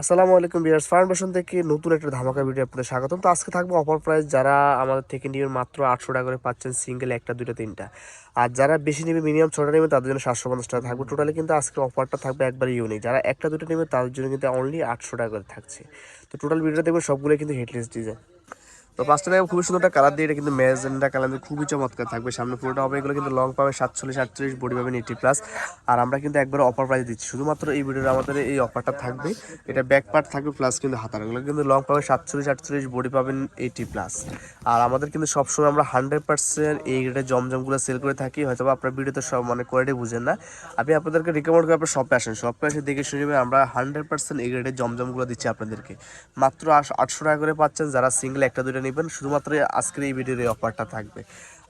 আসসালামু আলাইকুম বিয়ার্স ফাউন্ডেশন থেকে নতুন একটা ধামাকা ভিডিও আপনাদের স্বাগতম। তো আজকে থাকব অফার প্রাইস যারা আমাদের থেকে নিয়ে মাত্র আটশো টাকা করে পাচ্ছেন সিঙ্গেল একটা দুটো তিনটা। আর যারা বেশি নেবে মিনিমাম ছটা নেবে, তাদের জন্য সাতশো পঞ্চাশ টাকা থাকবে। টোটালি কিন্তু আজকে অফারটা থাকবে একবার ইউনিক যারা একটা দুটো নেবে, তাদের জন্য কিন্তু অনলি আটশো টাকা করে থাকছে। তো টোটাল ভিডিওটা দেখবে সবগুলো কিন্তু হেডলেস ডিজাইন তো পাঁচটা দেখো খুবই সুন্দর একটা কালার দিয়ে এটা কিন্তু ম্যাজেন্ডা কালার খুবই চমৎকার থাকবে। সামনে পুরোটা হবে, এগুলো কিন্তু লং পাবে সাতচল্লিশ, আটচল্লিশ বডি পাবেন এইটি প্লাস আর আমরা কিন্তু একবার অফার প্রাইস দিচ্ছি। শুধুমাত্র এই ভিডিওর আমাদের এই অফারটা থাকবে। এটা ব্যাক পার্ট থাকবে প্লাস কিন্তু হাতার। এগুলো কিন্তু লং পাবে সাতচল্লিশ, আটচল্লিশ বডি পাবেন এইটি প্লাস আর আমাদের কিন্তু সবসময় আমরা হান্ড্রেড পার্সেন্ট এই গ্রেডের জমজমগুলো সেল করে থাকি। হয়তো আপনার ভিডিওতে সব মানে কোয়ালিটি বুঝেন না। আমি আপনাদেরকে রিকমেন্ড করি আপনার শপে আসেন। শপে এসে দেখে শুনে নেবেন আমরা হান্ড্রেড পার্সেন্ট এই গ্রেডের জমজমগুলো দিচ্ছি আপনাদেরকে। মাত্র আটশো টাকা করে পাচ্ছেন। যারা সিঙ্গেল একটা দুটো নেবেন, শুধুমাত্র আজকের এই ভিডিওর এই অফারটা থাকবে।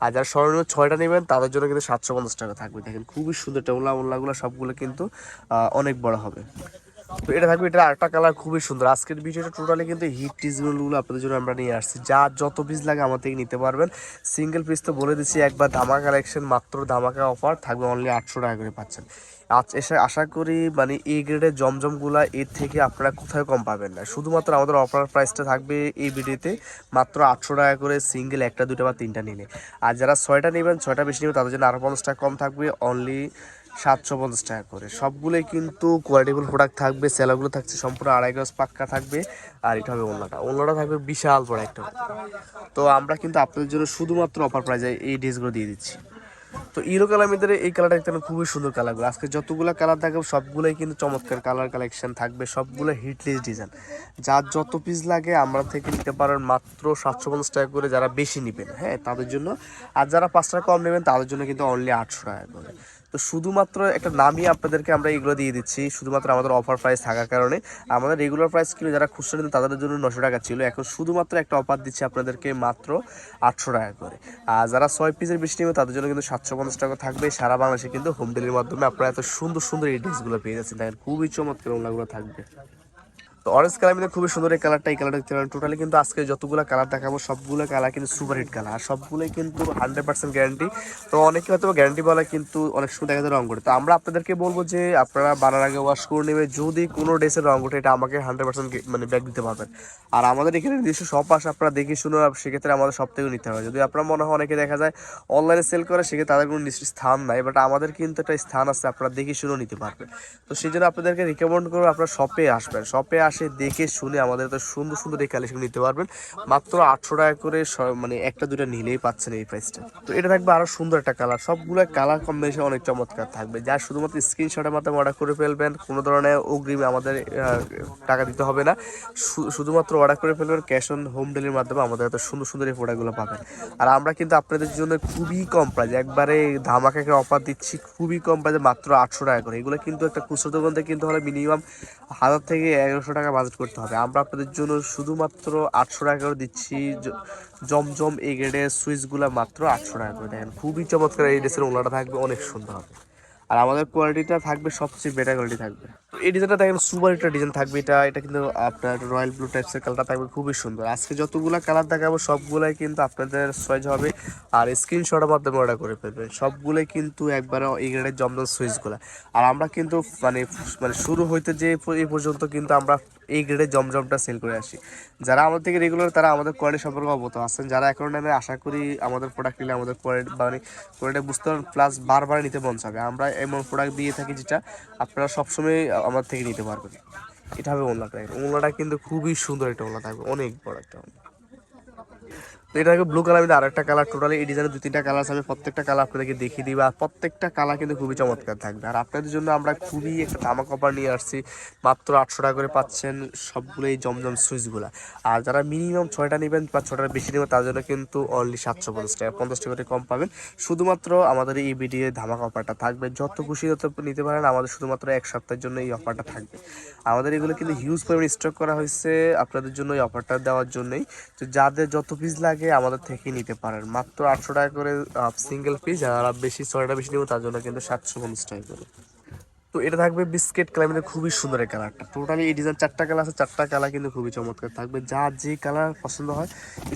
আর যারা স্মরণীয় ছয়টা নেবেন, তাদের জন্য কিন্তু সাতশো পঞ্চাশ টাকা থাকবে। দেখেন, খুবই সুন্দর টেমলা মোল্লাগুলো সবগুলো কিন্তু অনেক বড় হবে। তো এটা থাকবে এটা আরেকটা কালার খুবই সুন্দর। আজকের ভিডিওটা টোটালি কিন্তু হিট টিজগুলো আপনাদের জন্য আমরা নিয়ে আসছি। যা যত পিস লাগে আমার থেকে নিতে পারবেন। সিঙ্গেল পিস তো বলে দিচ্ছি, একবার ধামাকা কালেকশন মাত্র ধামাকা অফার থাকবে অনলি আটশো টাকা করে পাচ্ছেন। আজ এসে আশা করি মানে এই গ্রেডের জমজমগুলা এর থেকে আপনারা কোথাও কম পাবেন না। শুধুমাত্র আমাদের অফার প্রাইসটা থাকবে এই ভিডিওতে মাত্র আটশো টাকা করে সিঙ্গেল একটা দুটো বা তিনটা নিলে। আর যারা ছয়টা নেবেন, ছয়টা বেশি নেবেন, তাদের জন্য আরও পঞ্চাশ টাকা কম থাকবে। অনলি সাতশো পঞ্চাশ টাকা করে। সবগুলোই কিন্তু কোয়ালিটিফুল প্রোডাক্ট থাকবে সেলাগুলো থাকছে, সম্পূর্ণ আড়াই গজ পাক্কা থাকবে, আর এটা হবে ওনলাটা ওনলাটা থাকবে বিশাল বড় একটা তো আমরা কিন্তু আপনাদের জন্য শুধুমাত্র অফার প্রাইজে এই ড্রেসগুলো দিয়ে দিচ্ছি। তো ইরো কালার ভিতরে এই কালারটা দেখতে খুবই সুন্দর কালারগুলো আজকে যতগুলো কালার থাকবে সবগুলোই কিন্তু চমৎকার কালার কালেকশন থাকবে, সবগুলো হিটলেস ডিজাইন যার যত পিস লাগে, আমরা থেকে নিতে পারেন মাত্র সাতশো পঞ্চাশ টাকা করে যারা বেশি নেবেন হ্যাঁ তাদের জন্য। আর যারা পাঁচ টাকা কম নেবেন, তাদের জন্য কিন্তু অনলি আটশো টাকা করে। তো শুধুমাত্র একটা নামই আপনাদেরকে আমরা এগুলো দিয়ে দিচ্ছি, শুধুমাত্র আমাদের অফার প্রাইস থাকার কারণে। আমাদের রেগুলার প্রাইস ছিল যারা খুচরা নিতেন তাদের জন্য নশো টাকা ছিল। এখন শুধুমাত্র একটা অফার দিচ্ছি আপনাদেরকে মাত্র আটশো টাকা করে। আর যারা ছয় পিসের বেশি নেবে তাদের জন্য কিন্তু সাতশো পঞ্চাশ টাকা থাকবে। সারা বাংলাদেশে কিন্তু হোম ডেলিভারির মাধ্যমে আপনারা এত সুন্দর সুন্দর এই ড্রেসগুলো পেয়ে যাচ্ছেন। দেখেন, খুবই চমৎকার ওনাগুলো থাকবে। অরেঞ্জ কালার মধ্যে খুবই সুন্দর এই কালারটা এই কালারটা দেখতে পারেন। টোটালি কিন্তু আজকে যতগুলো কালার দেখাবো, সবগুলো কালার কিন্তু সুপার হিট কালার আর সবগুলোই কিন্তু হান্ড্রেড পার্সেন্ট গ্যারান্টি তো অনেকে হয়তো গ্যারান্টি বলা, কিন্তু অনেক সময় দেখা যায় রং করে। তো আমরা আপনাদেরকে বলব যে, আপনারা বানার আগে ওয়াশ করে নেবে। যদি কোনো ড্রেসের রং ওঠে, এটা আমাকে হান্ড্রেড পার্সেন্ট মানে ব্যাগ দিতে পারবেন। আর আমাদের এখানে নিজস্ব সব আসে আপনারা দেখে শুনে সেক্ষেত্রে আমাদের সব থেকে নিতে হবে। যদি আপনার মনে হয় অনেকে দেখা যায় অনলাইনে সেল করে, সেক্ষেত্রে তাদের কোনো নিশ্চিত স্থান নাই। বাট আমাদের কিন্তু একটা স্থান আছে, আপনারা দেখে শুনেও নিতে পারবেন। তো সেই জন্য আপনাদেরকে রিকমেন্ড করব, আপনারা শপে আসবেন। শপে আসে দেখে শুনে আমাদের তো সুন্দর সুন্দর এই কালেকশন নিতে পারবেন। মাত্র আটশো টাকা করে মানে একটা দুটো নিলেই পাচ্ছেন এই প্রাইসটা তো এটা থাকবে আরও সুন্দর একটা কালার সবগুলো কালার কম্বিনেশন অনেক চমৎকার থাকবে। যা শুধুমাত্র স্ক্রিনশটের মাধ্যমে অর্ডার করে ফেলবেন, কোনো ধরনের অগ্রিমে আমাদের টাকা দিতে হবে না। শুধুমাত্র অর্ডার করে ফেলবেন ক্যাশ অন হোম ডেলিভারির মাধ্যমে আমাদের এত সুন্দর সুন্দর এই প্রোডাক্টগুলো পাবেন। আর আমরা কিন্তু আপনাদের জন্য খুবই কম প্রাইস একবারে ধামাকাকে অফার দিচ্ছি খুবই কম প্রাইসে মাত্র আটশো টাকা করে। এগুলো কিন্তু একটা খুচরো দোকান থেকে কিনতে হলে মিনিমাম হাজার থেকে এগারোশো টাকা বাজেট করতে হবে। আমরা আপনাদের জন্য শুধুমাত্র আটশো টাকা করে দিচ্ছি। জমজম এ গ্রেডের সুইচগুলো মাত্র আটশো টাকা করে। দেখেন, খুবই চমৎকার এই ড্রেসের ওলাটা থাকবে, অনেক সুন্দর হবে। আর আমাদের কোয়ালিটিটা থাকবে, সবচেয়ে বেটার কোয়ালিটি থাকবে। এই ডিজাইনটা দেখেন, সুপার একটা ডিজাইন থাকবে এটা। এটা কিন্তু আপনার রয়্যাল ব্লু টাইপসের কালারটা থাকবে, খুবই সুন্দর। আজকে যতগুলো কালার দেখাবো, সবগুলাই কিন্তু আপনাদের সয়েজ হবে। আর স্ক্রিনশটের মাধ্যমে অর্ডার করে ফেলবেন। সবগুলোই কিন্তু একবারে এই গ্রেডের জমজম সুইচগুলো আর আমরা কিন্তু মানে মানে শুরু হইতে যে এই পর্যন্ত কিন্তু আমরা এই গ্রেডের জমজমটা সেল করে আসি। যারা আমাদের থেকে রেগুলার তারা আমাদের কোয়ালিটি সম্পর্কে অবগত আছেন। যারা এখন নেবে আশা করি আমাদের প্রোডাক্ট নিলে আমাদের কোয়ালিটি মানে কোয়ালিটি বুঝতে পারেন প্লাস বারবার নিতে মন চাবে। আমরা এমন প্রোডাক্ট দিয়ে থাকি যেটা আপনারা সবসময় আমার থেকে নিতে পারবেন এটা হবে ওনলাটা ওনলাটা কিন্তু খুবই সুন্দর একটা ওনলা থাকবে। অনেক বড় একটা ওনলা। তো এটা ব্লু কালার আর একটা কালার টোটালি এই ডিজাইনের দুই তিনটা কালার আছে প্রত্যেকটা কালার আপনাদেরকে দেখিয়ে দিবে আর প্রত্যেকটা কালার কিন্তু খুবই চমৎকার থাকবে। আর আপনাদের জন্য আমরা খুবই একটা তামা কপার নিয়ে আসছি, মাত্র আটশো টাকা করে পাচ্ছেন সবগুলো এই জমজম সুইচগুলো আর যারা মিনিমাম ছয়টা নেবেন বা ছটার বেশি নেবেন, তার জন্য কিন্তু অনলি সাতশো পঞ্চাশ টাকা পঞ্চাশ টাকা করে কম পাবেন। শুধুমাত্র আমাদের এই ভিডিও ধামাকা অফারটা থাকবে। যত খুশি যত নিতে পারেন, আমাদের শুধুমাত্র এক সপ্তাহের জন্য এই অফারটা থাকবে। আমাদের এগুলো কিন্তু হিউজ পরিমাণে স্টক করা হয়েছে আপনাদের জন্য এই অফারটা দেওয়ার জন্যই। তো যাদের যত পিস লাগে, আমাদের থেকে নিতে পারেন। মাত্র আটশো টাকা করে সিঙ্গেল পিস আর বেশি, ছয়টা বেশি নেব, তার জন্য কিন্তু সাতশো পঞ্চাশ টাকা করে। তো এটা থাকবে বিস্কেট কালার মধ্যে খুবই সুন্দর এই কালারটা। টোটালি এই ডিজাইন চারটা কালার আছে, চারটা কালার কিন্তু খুবই চমৎকার। থাকবে যা যে কালার পছন্দ হয়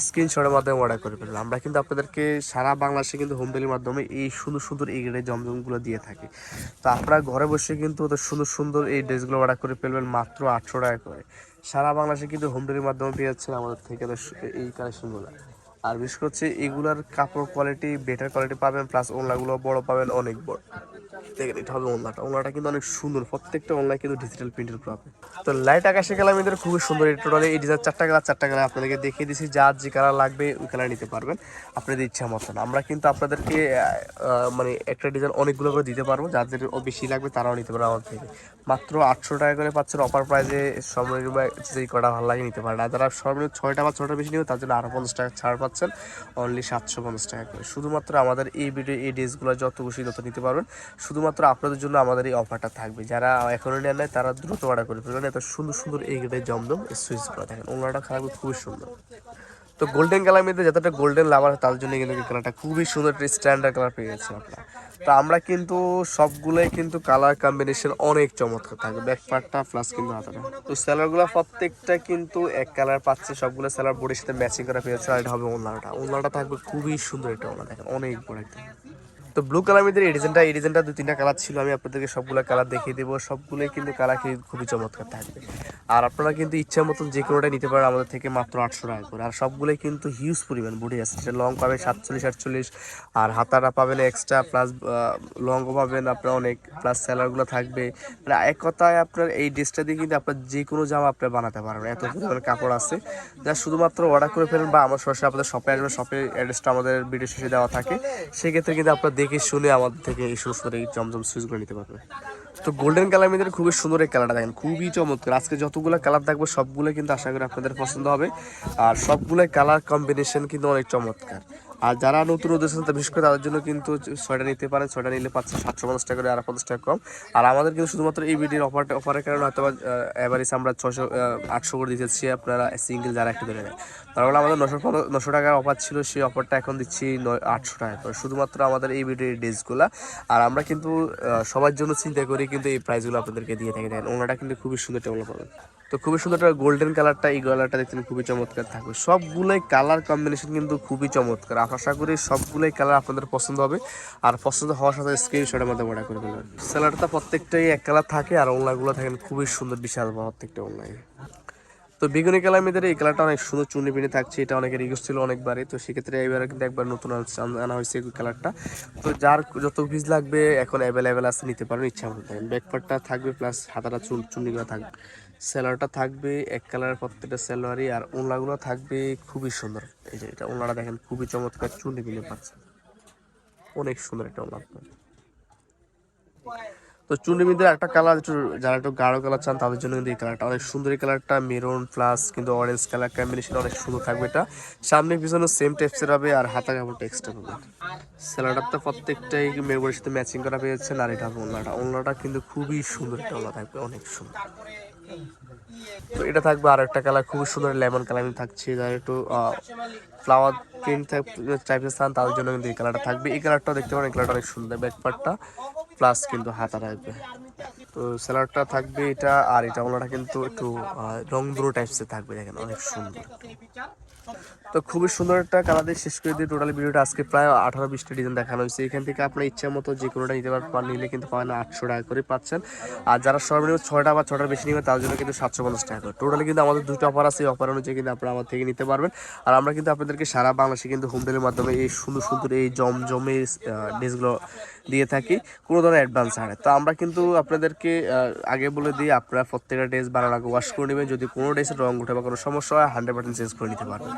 স্ক্রিনশটের মাধ্যমে অর্ডার করে ফেলবেন আমরা কিন্তু আপনাদেরকে সারা বাংলাদেশে কিন্তু হোম ডেলিভারির মাধ্যমে এই সুন্দর সুন্দর এই গ্রেডের জমজমগুলো দিয়ে থাকি। তো আপনারা ঘরে বসে কিন্তু ওদের সুন্দর সুন্দর এই ড্রেসগুলো অর্ডার করে ফেলবেন মাত্র আটশো টাকা করে। সারা বাংলাদেশে কিন্তু হোম ডেলিভারির মাধ্যমে পেয়ে যাচ্ছেন আমাদের থেকে এই কালেকশনগুলো আর বিশেষ করে হচ্ছে এগুলার কাপড় কোয়ালিটি বেটার কোয়ালিটি পাবেন প্লাস ওনলাগুলো বড় পাবেন, অনেক বড়। দেখেন, এটা হবে ওনলাটা ওনলাটা কিন্তু অনেক সুন্দর। প্রত্যেকটা অনলাইন কিন্তু ডিজিটাল প্রিন্টের পাবে তো লাইট আকাশে কালার আমাদের খুবই সুন্দর এই টোটালি এই ডিজাইন চারটা কালার চারটা কালার আপনাদেরকে দেখিয়ে দিচ্ছি যার যে কালার লাগবে, ওই কালার নিতে পারবেন। আপনাদের ইচ্ছা মতন। আমরা কিন্তু আপনাদেরকে মানে একটা ডিজাইন অনেকগুলো করে দিতে পারব। যাদের বেশি লাগবে, তারাও নিতে পারবে আমার থেকে। মাত্র আটশো টাকা করে পাচ্ছেন অফার প্রাইজে সর্বনিম্ন যেই কটা ভালো লাগে নিতে পারেন। আর যারা সর্বনিম্ন ছয়টা বা ছটা বেশি নেবে তার জন্য আরও পঞ্চাশ টাকা ছাড় পাচ্ছেন। অনলি সাতশো পঞ্চাশ টাকা করে। শুধুমাত্র আমাদের এই ভিডিও এই ড্রেসগুলো যত খুশি তত নিতে পারবেন। শুধুমাত্র আপনাদের জন্য আমাদের এই অফারটা থাকবে। যারা এখনও নেন নাই, তারা দ্রুত অর্ডার করে ফেলবেন। এত সুন্দর সুন্দর এই গেটের জমদম সুইচগুলো দেখেন। ওনাটা খারাপ খুবই সুন্দর। তো গোল্ডেন কালার মধ্যে যতটা গোল্ডেন লাভার তার জন্য কিন্তু কালারটা খুবই সুন্দর একটা স্ট্যান্ডার্ড কালার পেয়েছে আপনার। তো আমরা কিন্তু সবগুলোই কিন্তু কালার কম্বিনেশন অনেক চমৎকার থাকে ব্যাক পার্টটা প্লাস কিন্তু হাতাটা। তো স্যালারগুলো প্রত্যেকটা কিন্তু এক কালার পাচ্ছে, সবগুলো স্যালার বোর্ডের সাথে ম্যাচিং করা পেয়েছে, আর এটা হবে ওনাটা ওনাটা থাকবে খুবই সুন্দর একটা ওনা দেখেন, অনেক বড় একটা। তো ব্লু কালার মধ্যে এই ডিজাইনটা এই ডিজাইনটা দু তিনটা কালার ছিল, আমি আপনাদেরকে সবগুলো কালার দেখিয়ে দেবো। সবগুলোই কিন্তু কালার খুবই চমৎকার থাকবে। আর আপনারা কিন্তু ইচ্ছা মতন যে কোনোটা নিতে পারেন, আমাদের থেকে মাত্র আটশো টাকা করে। আর সবগুলোই কিন্তু হিউজ পরিমাণ বডি আছে। সেটা লং পাবেন সাতচল্লিশ, আটচল্লিশ। আর হাতাটা পাবেন এক্সট্রা প্লাস লংও পাবেন আপনার অনেক প্লাস স্যালারগুলো থাকবে। মানে এক কথায় আপনার এই ড্রেসটা দিয়ে কিন্তু আপনার যে কোনো জামা আপনি বানাতে পারবেন। এত পরিমাণ কাপড় আছে। যা শুধুমাত্র অর্ডার করে ফেলেন বা আমার সরাসরি আপনাদের শপে আসবেন শপের অ্যাড্রেসটা আমাদের ভিডিও শেষে দেওয়া থাকে। সেক্ষেত্রে কিন্তু আপনার দেখে শুনে আমাদের থেকে এই সমস্ত জমজম জমজম সুইচগুলো নিতে পারবেন তো গোল্ডেন কালার মধ্যে খুবই সুন্দর এই কালারটা দেখেন, খুবই চমৎকার। আজকে যতগুলো কালার থাকবে সবগুলো কিন্তু আশা করি আপনাদের পছন্দ হবে। আর সবগুলোই কালার কম্বিনেশন কিন্তু অনেক চমৎকার। আর যারা নতুন উদ্দেশ্য বিশেষ করে তাদের জন্য কিন্তু ছয়টা নিতে পারেন ছয়টা নিলে পাচ্ছে সাতশো পঞ্চাশ টাকা করে, আর পঞ্চাশ টাকা কম। আর আমাদের কিন্তু শুধুমাত্র এই ভিডিওর অফার অফারের কারণে হয়তো এভারেজ আমরা ছশো আটশো করে দিতেছি আপনারা সিঙ্গেল যারা একটু ধরে নেয় তারপরে আমাদের নশো নশো টাকার অফার ছিল, সেই অফারটা এখন দিচ্ছি আটশো টাকা শুধুমাত্র আমাদের এই ভিডিওর ড্রেসগুলো আর আমরা কিন্তু সবার জন্য চিন্তা করি কিন্তু এই প্রাইসগুলো আপনাদেরকে দিয়ে থাকি। দেখেন ওনাটা কিন্তু খুবই সুন্দর টেবল পাবেন। তো খুবই সুন্দর একটা গোল্ডেন কালারটা এই কালারটা দেখছেন, খুবই চমৎকার থাকবে। সবগুলোই কালার কম্বিনেশন কিন্তু খুবই চমৎকার। আশা করি সবগুলোই কালার আপনাদের পছন্দ হবে। আর পছন্দ হওয়ার সাথে স্ক্রিনশটের মধ্যে অর্ডার করে ফেলবেন। স্যালাডটা প্রত্যেকটাই এক কালার থাকে, আর ওনলাগুলো থাকেন খুবই সুন্দর, বিশাল প্রত্যেকটা অনলাইনে তো বেগুনি কালার মধ্যে এই কালারটা অনেক সুন্দর চুনি পিনে থাকছে, এটা অনেকের রিকোয়েস্ট ছিল অনেকবারই। তো সেক্ষেত্রে এবারে কিন্তু একবার নতুন আনা হয়েছে এই কালারটা। তো যার যত পিস লাগবে এখন অ্যাভেলেবেল আছে, নিতে পারেন ইচ্ছা মতো। থাকেন ব্যাকপার্টটা থাকবে প্লাস হাতাটা চুল চুন্নিগুলো থাকবে সেলারটা থাকবে, এক কালারের প্রত্যেকটা সেলোয়ারি আর ওনলাগুলো থাকবে খুবই সুন্দর। এই যে এটা ওনলাটা দেখেন, খুবই চমৎকার চুনি পিনে পাচ্ছে। অনেক সুন্দর একটা ওনলা তো চুন্ডি মিদের একটা কালার একটু যারা একটু গাঢ় কালার চান তাদের জন্য কিন্তু এই কালারটা অনেক সুন্দর। এই কালারটা মেরুন প্লাস কিন্তু অরেঞ্জ কালার কম্বিনেশন অনেক সুন্দর থাকবে এটা। সামনে পিছনে সেম টেক্সচার হবে আর হাতা কাপড়টা টেক্সটা হবে। স্যালাডার তো প্রত্যেকটাই মেরুনের সাথে ম্যাচিং করা পেয়েছেন আর এটা হবে ওনলাটা ওনলাটা কিন্তু খুবই সুন্দর একটা ওনলা থাকবে, অনেক সুন্দর। তো এটা থাকবে আর একটা কালার খুবই সুন্দর লেমন কালার থাকছে। যারা একটু ফ্লাওয়ার প্রিন্ট টাইপের স্থান তাদের জন্য কিন্তু এই কালারটা থাকবে। এই কালারটাও দেখতে পারেন, এই কালারটা অনেক সুন্দর। ব্যাকপার্টটা প্লাস কিন্তু হাতা থাকবে। তো স্যালাডটা থাকবে এটা, আর এটা ওনাটা কিন্তু একটু রং টাইপসে থাকবে দেখেন, অনেক সুন্দর। তো খুবই সুন্দর একটা কালার দিয়ে শেষ করে দিয়ে টোটাল ভিডিওটা আজকে প্রায় আঠারো বিশটা ডিজাইন দেখানো হয়েছে। এখান থেকে আপনার ইচ্ছা মতো যে কোনোটা নিতে পারবেন নিলে কিন্তু পাবেন আটশো টাকা করে পাচ্ছেন। আর যারা সর্বনিম্ন ছয়টা বা ছটার বেশি নেবেন, তার জন্য কিন্তু সাতশো পঞ্চাশ টাকা করে। টোটালি কিন্তু আমাদের দুটো অফার আছে, এই অফার অনুযায়ী কিন্তু আপনারা আমার থেকে নিতে পারবেন। আর আমরা কিন্তু আপনাদেরকে সারা বাংলাদেশে কিন্তু হোম ডেলিভারির মাধ্যমে এই সুন্দর সুন্দর এই জমজমের ড্রেসগুলো দিয়ে থাকি, কোনো ধরনের অ্যাডভান্স ছাড়ে তো আমরা কিন্তু আপনাদেরকে আগে বলে দিই, আপনারা প্রত্যেকটা ড্রেস বানানো আগে ওয়াশ করে নেবেন। যদি কোনো ড্রেসের রং উঠে বা কোনো সমস্যা হয় হান্ড্রেড পার্সেন্ট চেঞ্জ করে নিতে পারবেন।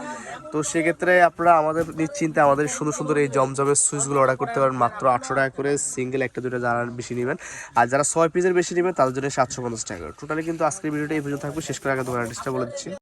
তো সেক্ষেত্রে আপনারা আমাদের নিশ্চিন্তে আমাদের সুন্দর সুন্দর এই জমজমের সুইচগুলো অর্ডার করতে পারেন। মাত্র আটশো টাকা করে সিঙ্গেল একটা দুটো যারা বেশি নেবেন। আর যারা ছয় পিসের বেশি নেবেন, তাদের জন্য সাতশো পঞ্চাশ টাকা। টোটালি কিন্তু আজকের ভিডিওটা এই পর্যন্ত থাকবে। শেষ করে আগে দোকান বলে দিচ্ছি।